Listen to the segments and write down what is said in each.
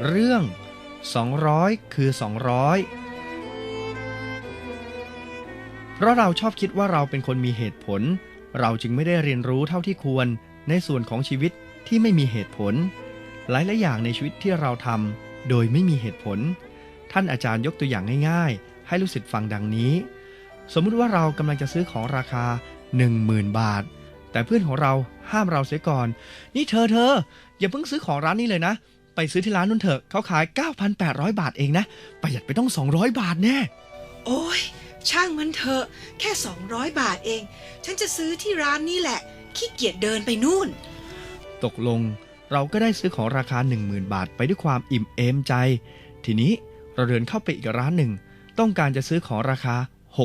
เรื่อง 200 คือ 200 เพราะเราชอบคิดว่าเราเป็นคนมีเหตุผล เราจึงไม่ได้เรียนรู้เท่าที่ควรในส่วนของชีวิตที่ไม่มีเหตุผล หลายหลายอย่างในชีวิตที่เราทำโดยไม่มีเหตุผล ท่านอาจารย์ยกตัวอย่างง่ายๆ ให้ลูกศิษย์ฟังดังนี้ สมมุติว่าเรากำลังจะซื้อของราคา 10,000 บาท แต่เพื่อนของเราห้ามเราเสียก่อน นี่เธอเธออย่าเพิ่งซื้อของร้านนี้เลยนะ ไปซื้อที่ร้านนู้นเถอะเขาขาย 9,800 บาทเองนะ ประหยัดไปต้อง 200 บาทแน่ โอ้ยช่างมันเถอะแค่ 200 บาทเอง ฉันจะซื้อที่ร้านนี้แหละ ขี้เกียจเดินไปนู่น ตกลงเราก็ได้ซื้อของราคา 10,000 บาทไปด้วยความอิ่มเอมใจ ทีนี้เราเดินเข้าไปอีกร้านหนึ่ง ต้องการจะซื้อของราคา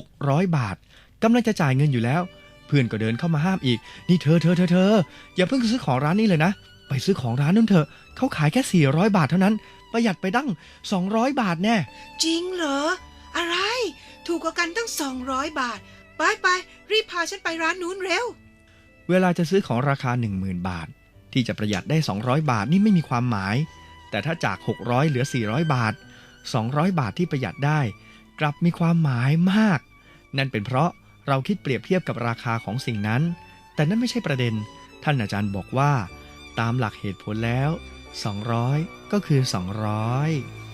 600 บาทกำลังจะจ่ายเงินอยู่แล้ว เพื่อนก็เดินเข้ามาห้ามอีก นี่เธอเธอเธอเธออย่าเพิ่งซื้อของร้านนี้เลยนะ ไปซื้อของร้านนู้นเถอะเขาขายแค่ 400 บาทเท่านั้น ประหยัดไปดั้ง 200 บาทแน่ จริงเหรอ อะไร ถูกกว่ากันตั้ง 200 บาท ไปไปรีบพาฉันไปร้านนู้นเร็ว เวลาจะซื้อของราคา 10,000 บาท ที่จะประหยัดได้ 200 บาทนี่ไม่มีความหมาย แต่ถ้าจาก 600 เหลือ 400 บาท 200 บาทที่ประหยัดได้ กลับมีความหมายมาก นั่นเป็นเพราะเราคิดเปรียบเทียบกับราคาของสิ่งนั้น แต่นั่นไม่ใช่ประเด็น ท่านอาจารย์บอกว่า ตามหลักเหตุผลแล้ว 200 ก็คือ 200